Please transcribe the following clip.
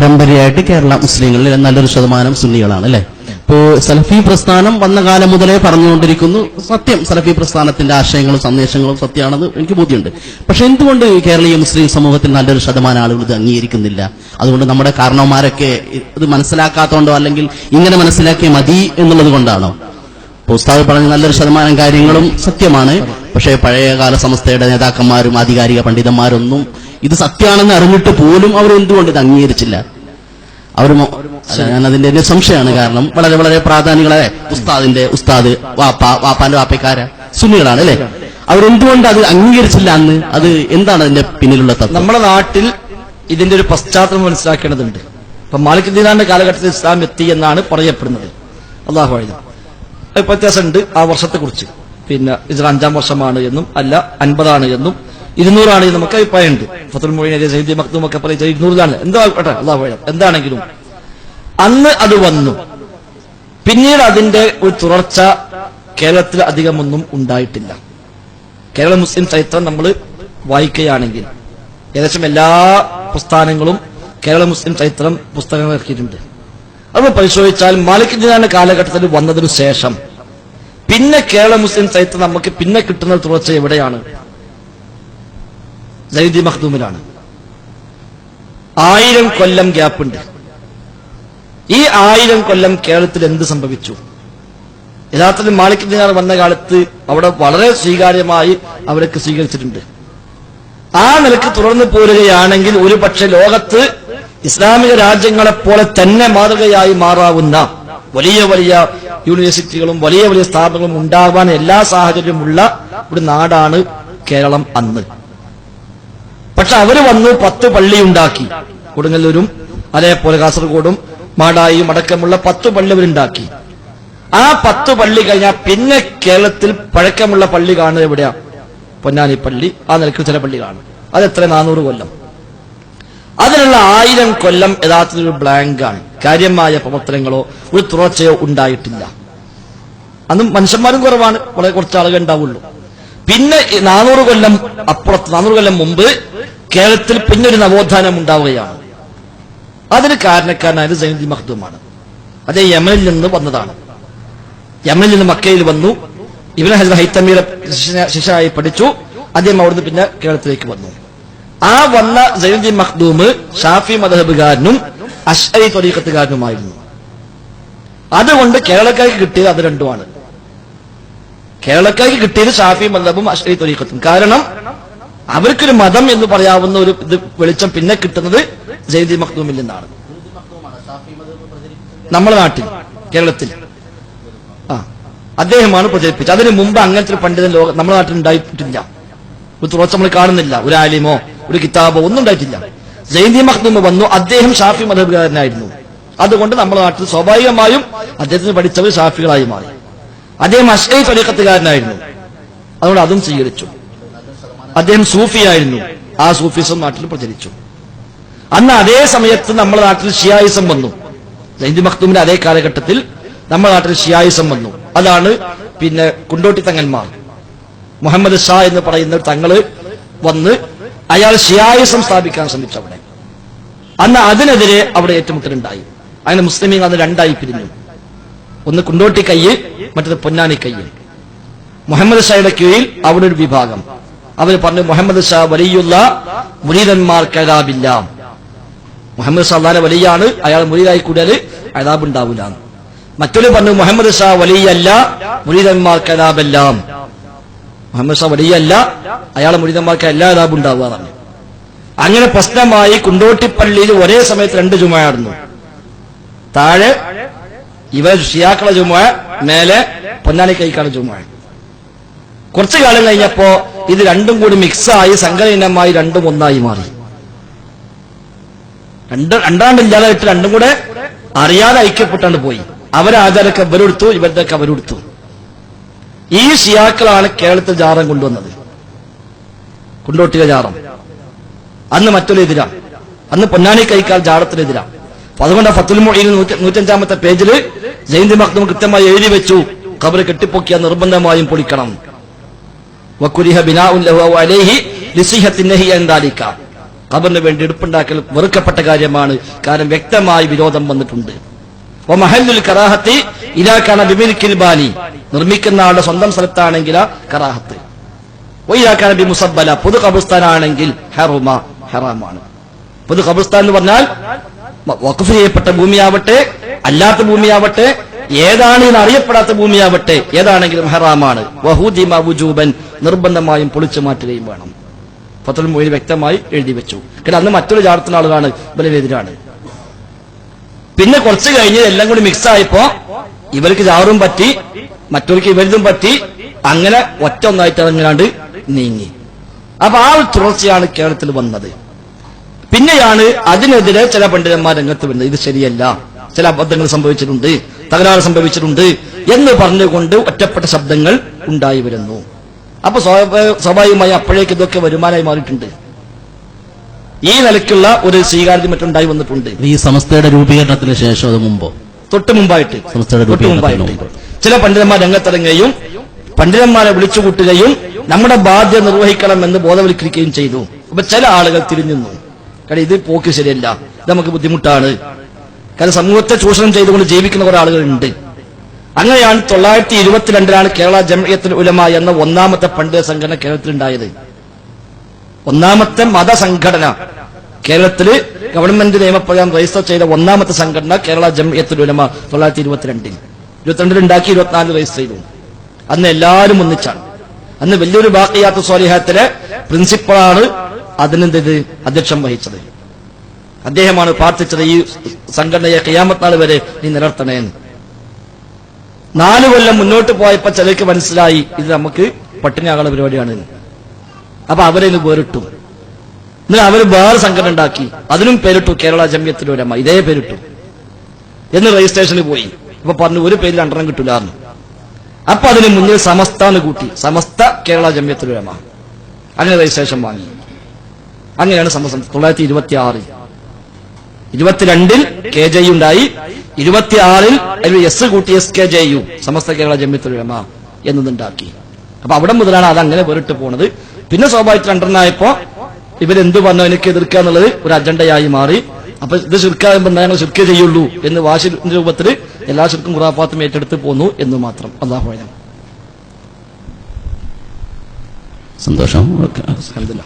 പരമ്പരയായിട്ട് കേരള മുസ്ലിങ്ങളിൽ നല്ലൊരു ശതമാനം സുന്നികളാണ് അല്ലെ? ഇപ്പോ സലഫി പ്രസ്ഥാനം വന്ന കാലം മുതലേ പറഞ്ഞുകൊണ്ടിരിക്കുന്നു. സത്യം സലഫി പ്രസ്ഥാനത്തിന്റെ ആശയങ്ങളും സന്ദേശങ്ങളും സത്യമാണെന്ന് എനിക്ക് ബോധ്യമുണ്ട്. പക്ഷെ എന്തുകൊണ്ട് കേരളീയ മുസ്ലിം സമൂഹത്തിൽ നല്ലൊരു ശതമാനം ആളുകൾ ഇത് അംഗീകരിക്കുന്നില്ല? അതുകൊണ്ട് നമ്മുടെ കാരണവന്മാരൊക്കെ ഇത് മനസ്സിലാക്കാത്തതുകൊണ്ടോ അല്ലെങ്കിൽ ഇങ്ങനെ മനസ്സിലാക്കിയ മതി എന്നുള്ളത് കൊണ്ടാണോ? ഉസ്താദ് പറഞ്ഞ നല്ലൊരു ശതമാനം കാര്യങ്ങളും സത്യമാണ്. പക്ഷേ പഴയകാല സംസ്ഥയുടെ നേതാക്കന്മാരും ആധികാരിക പണ്ഡിതന്മാരൊന്നും ഇത് സത്യമാണെന്ന് അറിഞ്ഞിട്ട് പോലും അവർ എന്തുകൊണ്ട് ഇത് അംഗീകരിച്ചില്ല? അവർ ഞാൻ അതിന്റെ ഒരു സംശയമാണ് കാരണം വളരെ വളരെ പ്രാധാന്യങ്ങളെ ഉസ്താദിന്റെ ഉസ്താദ് വാപ്പ വാപ്പാന്റെ വാപ്പക്കാര സുന്നികളാണ് അല്ലെ? അവരെന്തുകൊണ്ട് അത് അംഗീകരിച്ചില്ല അന്ന് അത് എന്താണ് അതിന്റെ പിന്നിലുള്ള തത്വം? നമ്മുടെ നാട്ടിൽ ഇതിന്റെ ഒരു പശ്ചാത്തലം മനസ്സിലാക്കേണ്ടതുണ്ട്. ഇപ്പൊ മാലിക് ദീനാന്റെ കാലഘട്ടത്തിൽ ഇസ്ലാം എത്തി എന്നാണ് പറയപ്പെടുന്നത്. അള്ളാഹു അത് വ്യത്യാസമുണ്ട് ആ വർഷത്തെക്കുറിച്ച്. പിന്നെ ഇതിൽ അഞ്ചാം വർഷമാണ് എന്നും അല്ല അൻപതാണ് എന്നും ഇരുന്നൂറാണ് നമുക്ക് അഭിപ്രായമുണ്ട്. ഫത്തുൽ മൊയ്നെ സൈദി മക്തും ഒക്കെ പറയും ഇരുന്നൂറിലാണ് എന്താ ആയിക്കോട്ടെ അള്ളാഹു എന്താണെങ്കിലും അന്ന് അത് വന്നു. പിന്നീട് അതിന്റെ ഒരു തുടർച്ച കേരളത്തിൽ അധികമൊന്നും ഉണ്ടായിട്ടില്ല. കേരള മുസ്ലിം ചരിത്രം നമ്മൾ വായിക്കുകയാണെങ്കിൽ ഏകദേശം എല്ലാ പ്രസ്ഥാനങ്ങളും കേരള മുസ്ലിം ചരിത്രം പുസ്തകങ്ങൾ ഇറക്കിയിട്ടുണ്ട്. അത് പരിശോധിച്ചാൽ മാലിക് ദിനാന്റെ കാലഘട്ടത്തിൽ വന്നതിനു ശേഷം പിന്നെ കേരള മുസ്ലിം ചരിത്രം നമുക്ക് പിന്നെ കിട്ടുന്ന തുടർച്ച എവിടെയാണ്? ജൈദി മഖ്ദൂമിലാണ്. ആയിരം കൊല്ലം ഗ്യാപ്പുണ്ട്. ഈ ആയിരം കൊല്ലം കേരളത്തിൽ എന്ത് സംഭവിച്ചു? യഥാർത്ഥത്തിൽ മാലിക് ദിനാർ വന്ന കാലത്ത് അവിടെ വളരെ സ്വീകാര്യമായി അവരൊക്കെ സ്വീകരിച്ചിട്ടുണ്ട്. ആ നിലയ്ക്ക് തുടർന്നു പോരുകയാണെങ്കിൽ ഒരു പക്ഷെ ലോകത്ത് ഇസ്ലാമിക രാജ്യങ്ങളെ പോലെ തന്നെ മാതൃകയായി മാറാവുന്ന വലിയ വലിയ യൂണിവേഴ്സിറ്റികളും വലിയ വലിയ സ്ഥാപനങ്ങളും ഉണ്ടാവാൻ എല്ലാ സാഹചര്യമുള്ള ഒരു നാടാണ് കേരളം അന്ന്. പക്ഷെ അവർ വന്നു പത്ത് പള്ളി ഉണ്ടാക്കി. കൊടുങ്ങല്ലൂരും അതേപോലെ കാസർഗോഡും മാടായിയും അടക്കമുള്ള പത്ത് പള്ളി അവരുണ്ടാക്കി ആ പത്ത് പള്ളി കഴിഞ്ഞാൽ പിന്നെ കേരളത്തിൽ പഴക്കമുള്ള പള്ളി കാണുന്നത് എവിടെയാ? പൊന്നാനി പള്ളി. ആ നിലയ്ക്ക് ചില പള്ളി കാണും അതെത്ര നാനൂറ് കൊല്ലം. അതിനുള്ള ആയിരം കൊല്ലം യഥാർത്ഥത്തിൽ ഒരു ബ്ലാങ്കാണ് കാര്യമായ പ്രവർത്തനങ്ങളോ ഒരു തുടർച്ചയോ ഉണ്ടായിട്ടില്ല. അന്നും മനുഷ്യന്മാരും കുറവാണ്. വളരെ കുറച്ച് ആളുകൾ ഉണ്ടാവുള്ളൂ. പിന്നെ നാനൂറ് കൊല്ലം അപ്പുറത്ത് നാനൂറ് കൊല്ലം മുമ്പ് കേരളത്തിൽ പിന്നൊരു നവോത്ഥാനം ഉണ്ടാവുകയാണ്. അതിന് കാരണക്കാരനായത് സൈനുദ്ദീൻ മഹ്ദൂമാണ്. അത് യമനിൽ നിന്ന് വന്നതാണ്. യമനിൽ നിന്ന് മക്കയിൽ വന്നു. ഇവൻ ഹസൻ ഹൈത്തമ്മിയുടെ ശിഷ്യനായി പഠിച്ചു. അദ്ദേഹം അവിടുന്ന് പിന്നെ കേരളത്തിലേക്ക് വന്നു. ആ വന്ന സൈനുദ്ദീൻ മഖ്ദൂം ഷാഫി മദഹബുകാരനും അഷ്അരി തൊലീഖത്തുകാരനുമായിരുന്നു അതുകൊണ്ട് കേരളക്കാർക്ക് കിട്ടിയത് അത് രണ്ടുമാണ്. കേരളക്കാർക്ക് കിട്ടിയത് ഷാഫി മദബും അഷ്അരി തൊലീഖത്തും കാരണം അവർക്കൊരു മതം എന്ന് പറയാവുന്ന ഒരു ഇത് വെളിച്ചം പിന്നെ കിട്ടുന്നത് ജയ്ദി മഖ്ദൂമിൽ നിന്നാണ്. നമ്മുടെ നാട്ടിൽ കേരളത്തിൽ. ആ അദ്ദേഹമാണ് പ്രചരിപ്പിച്ചത്. അതിനു മുമ്പ് അങ്ങനത്തെ ഒരു പണ്ഡിതൻ ലോക നമ്മുടെ നാട്ടിൽ ഉണ്ടായിട്ടില്ല. ഒരു തുറച്ച് നമ്മൾ കാണുന്നില്ല. ഒരു ആലിമോ ഒരു കിതാബോ ഒന്നും ഉണ്ടായിട്ടില്ല. ജയന്തി മഖ്ദൂമ് വന്നു. അദ്ദേഹം ഷാഫി മതകാരനായിരുന്നു അതുകൊണ്ട് നമ്മുടെ നാട്ടിൽ സ്വാഭാവികമായും അദ്ദേഹത്തിന് പഠിച്ചവർ ഷാഫികളായി മാറി. അദ്ദേഹം അഷ്കൈ ത്വരീഖത്തുകാരനായിരുന്നു അതുകൊണ്ട് അതും സ്വീകരിച്ചു. അദ്ദേഹം സൂഫിയായിരുന്നു. ആ സൂഫിസം നാട്ടിൽ പ്രചരിച്ചു. അന്ന് അതേ സമയത്ത് നമ്മുടെ നാട്ടിൽ ഷിയായിസം വന്നു. ജൈന്തി മഖ്ദൂമിന്റെ അതേ കാലഘട്ടത്തിൽ നമ്മുടെ നാട്ടിൽ ഷിയായിസം വന്നു. അതാണ് പിന്നെ കുണ്ടോട്ടി തങ്ങന്മാർ. മുഹമ്മദ് ഷാ എന്ന് പറയുന്ന തങ്ങൾ വന്ന് അയാൾ ഷിയായിസം സ്ഥാപിക്കാൻ ശ്രമിച്ചു അവിടെ. അന്ന് അതിനെതിരെ അവിടെ ഏറ്റുമുട്ടലുണ്ടായി. അങ്ങനെ മുസ്ലിമീങ്ങൾ അന്ന് രണ്ടായി പിരിഞ്ഞു. ഒന്ന് കുണ്ടോട്ടി കയ്യിൽ മറ്റത് പൊന്നാനി കയ്യിൽ. മുഹമ്മദ് ഷായുടെ കീഴിൽ അവിടെ ഒരു വിഭാഗം. അവർ പറഞ്ഞു മുഹമ്മദ് ഷാ വലിയുള്ള മുരീതന്മാർ അതാബില്ല മുഹമ്മദ് ഷാ വലിയാണ് അയാൾ മുരീതായി കൂടിയാൽ അതാബ് ഉണ്ടാവില്ല മറ്റൊരു പറഞ്ഞു മുഹമ്മദ് ഷാ വലിയല്ല മുരീതന്മാർ അതാബെല്ലാം മുഹമ്മദ് ഷാ വലിയല്ല അയാളെ മുരീതന്മാർക്ക് എല്ലാ അതാബും ഉണ്ടാവുക പറഞ്ഞു. അങ്ങനെ പ്രശ്നമായി കുണ്ടോട്ടിപ്പള്ളിയിൽ ഒരേ സമയത്ത് രണ്ട് ചുമയായിരുന്നു താഴെ ഇവ ഷിയാക്കളെ ചുമ മേലെ പൊന്നാനി കൈക്കാണ് ചുമ കുറച്ചു കാലം കഴിഞ്ഞപ്പോ ഇത് രണ്ടും കൂടി മിക്സായി സംഘടനമായി രണ്ടും ഒന്നായി മാറി. രണ്ട് രണ്ടാണ്ടില്ലാതായിട്ട് രണ്ടും കൂടെ അറിയാതെ ഐക്യപ്പെട്ടാണ്ട് പോയി. അവരെ ആചാരമൊക്കെ അവരെടുത്തു ഇവരുടെയൊക്കെ അവരെടുത്തു. ഈ ഷിയാക്കളാണ് കേരളത്തിൽ ജാറം കൊണ്ടുവന്നത്. കുണ്ടോട്ടിക ജാറം. അന്ന് മറ്റൊരു എതിരാ. അന്ന് പൊന്നാനി കൈക്കാൽ ജാറത്തിനെതിരാ അപ്പൊ അതുകൊണ്ട് ഫത്തുൽ മൊഴിയിൽ നൂറ്റഞ്ചാമത്തെ പേജിൽ ജയന്തി മഖ്ദൂം കൃത്യമായി എഴുതി വെച്ചു. കബറ് കെട്ടിപ്പൊക്കിയ നിർബന്ധമായും പൊളിക്കണം. ഖബറിന് വേണ്ടി എടുപ്പുണ്ടാക്കൽ വെറുക്കപ്പെട്ട കാര്യമാണ്. കാരണം വ്യക്തമായി വിരോധം വന്നിട്ടുണ്ട്. ഓ മഹല്ലുൽ കറാഹത്തി ഇലാക്കാണ് ബിമിൽക്കിൽ ബാലി. നിർമ്മിക്കുന്ന ആളുടെ സ്വന്തം സ്ഥലത്താണെങ്കിൽ കറാഹത്ത്. ഒയ്യാക്കാൻ ബി മുസബ്ബല. പുതു ഖബർസ്ഥാനാണെങ്കിൽ ഹെറുമ ഹെറാമാണ്. പുതു ഖബർസ്ഥാൻ എന്ന് പറഞ്ഞാൽ വഖഫ് ചെയ്യപ്പെട്ട ഭൂമിയാവട്ടെ അല്ലാത്ത ഭൂമിയാവട്ടെ ഏതാണ് അറിയപ്പെടാത്ത ഭൂമിയാവട്ടെ ഏതാണെങ്കിലും ഹെറാമാണ്. വഹൂദിമ വുജൂബൻ നിർബന്ധമായും പൊളിച്ചു മാറ്റുകയും വേണം. ഫത്തുൽ മൊഴി വ്യക്തമായി എഴുതി വെച്ചു. കാരണം അന്ന് മറ്റൊരു ചാർത്തുന്ന ആളുകളാണ് ഇവരെതിരാണ് പിന്നെ കുറച്ച് കഴിഞ്ഞ് എല്ലാം കൂടി മിക്സ് ആയപ്പോ ഇവർക്ക് ജാറും പറ്റി മറ്റവർക്ക് ഇവരിതും പറ്റി അങ്ങനെ ഒറ്റ ഒന്നായിട്ട് അതങ്ങാണ്ട് നീങ്ങി. അപ്പൊ ആ ഒരു തുടർച്ചയാണ് കേരളത്തിൽ വന്നത്. പിന്നെയാണ് അതിനെതിരെ ചില പണ്ഡിതന്മാർ രംഗത്ത് വരുന്നത്. ഇത് ശരിയല്ല. ചില അബദ്ധങ്ങൾ സംഭവിച്ചിട്ടുണ്ട് തകരാറ് സംഭവിച്ചിട്ടുണ്ട് എന്ന് പറഞ്ഞുകൊണ്ട് ഒറ്റപ്പെട്ട ശബ്ദങ്ങൾ ഉണ്ടായി വരുന്നു. അപ്പൊ സ്വാഭാ- സ്വാഭാവികമായി അപ്പോഴേക്ക് ഇതൊക്കെ വരുമാനമായി മാറിയിട്ടുണ്ട്. ഈ നിലയ്ക്കുള്ള ഒരു സ്വീകാര്യത മറ്റുണ്ടായി വന്നിട്ടുണ്ട്. ഈ സമസ്തയുടെ രൂപീകരണത്തിന് ശേഷം അത് മുമ്പോ? തൊട്ട് മുമ്പായിട്ട്. സംസ്ഥയുടെ തൊട്ട് മുമ്പായിട്ട്. ചില പണ്ഡിതന്മാർ രംഗത്തിറങ്ങുകയും പണ്ഡിതന്മാരെ വിളിച്ചുകൂട്ടുകയും നമ്മുടെ ബാധ്യത നിർവഹിക്കണം എന്ന് ബോധവൽക്കരിക്കുകയും ചെയ്തു. അപ്പൊ ചില ആളുകൾ തിരിഞ്ഞു കാരണം ഇത് പോക്ക് ശരിയല്ല. ഇത് നമുക്ക് ബുദ്ധിമുട്ടാണ്. കാരണം സമൂഹത്തെ ചൂഷണം ചെയ്തുകൊണ്ട് ജീവിക്കുന്ന കുറെ ആളുകളുണ്ട്. അങ്ങനെയാണ് തൊള്ളായിരത്തി ഇരുപത്തിരണ്ടിലാണ് കേരള ജമയത്തിൽ ഉലമ എന്ന ഒന്നാമത്തെ പണ്ഡിത സംഘടന കേരളത്തിലുണ്ടായത്. ഒന്നാമത്തെ മതസംഘടന കേരളത്തിൽ ഗവൺമെന്റ് നിയമപ്രകാരം രജിസ്റ്റർ ചെയ്ത ഒന്നാമത്തെ സംഘടന കേരള ജംഇയത്തുൽ ഉലമ തൊള്ളായിരത്തി ഇരുപത്തിരണ്ടിൽ ഇരുപത്തിരണ്ടിൽ ഉണ്ടാക്കി ഇരുപത്തിനാലിൽ രജിസ്റ്റർ ചെയ്തു. അന്ന് എല്ലാവരും ഒന്നിച്ചാണ്. അന്ന് വലിയൊരു ബാക്കിയാത്ത സ്വാലിഹത്തിലെ പ്രിൻസിപ്പളാണ് അതിനെന്തത് അധ്യക്ഷം വഹിച്ചത്. അദ്ദേഹമാണ് പ്രാർത്ഥിച്ചത് ഈ സംഘടനയെ കയ്യാമത്താൾ വരെ നീ നിലർത്തണേന്ന് നാല് കൊല്ലം മുന്നോട്ട് പോയപ്പോ ചിലർക്ക് മനസ്സിലായി ഇത് നമുക്ക് പട്ടിണിയാകുന്ന പരിപാടിയാണ് എന്ന്. അപ്പൊ അവരെ ഇന്ന് വേറിട്ടു. എന്നിട്ട് അവർ വേറെ സംഘടന ഉണ്ടാക്കി. അതിനും പേരിട്ടു കേരള ജമ്യത്തിലൊരമ്മ ഇതേ പേരിട്ടു. എന്ന് രജിസ്ട്രേഷനിൽ പോയി. അപ്പൊ പറഞ്ഞു ഒരു പേരിൽ രണ്ടെണ്ണം കിട്ടില്ലായിരുന്നു അപ്പൊ അതിന് മുന്നിൽ സമസ്താന്ന് കൂട്ടി. സമസ്ത കേരള ജമ്യത്തിലൊരമ്മ അങ്ങനെ രജിസ്ട്രേഷൻ വാങ്ങി. അങ്ങനെയാണ് സമസ്ത തൊള്ളായിരത്തി ഇരുപത്തി ആറ് ഇരുപത്തിരണ്ടിൽ കെ ജെ ഉണ്ടായി. ഇരുപത്തിയാറിൽ അതിൽ എസ് കൂട്ടി S K J U Samastha Kerala Jamiyyathul Ulama എന്നതുണ്ടാക്കി അപ്പൊ അവിടെ മുതലാണ് അത് അങ്ങനെ വേറിട്ട് പോണത്. പിന്നെ സ്വാഭാവിക രണ്ടെണ്ണായപ്പോ ഇവരെന്ത് പറഞ്ഞു എനിക്ക് എതിർക്കുക എന്നുള്ളത് ഒരു അജണ്ടയായി മാറി. അപ്പൊ ഇത് ശിർക്കാകുമ്പോൾ ഞങ്ങൾ ശിർക്ക് ചെയ്യുള്ളൂ എന്ന് വാശി രൂപത്തിൽ എല്ലാ ശിർക്കും ഖുറാഫാത്തും ഏറ്റെടുത്ത് പോന്നു എന്ന് മാത്രം. അള്ളാഹു സന്തോഷം. അലഹമില്ല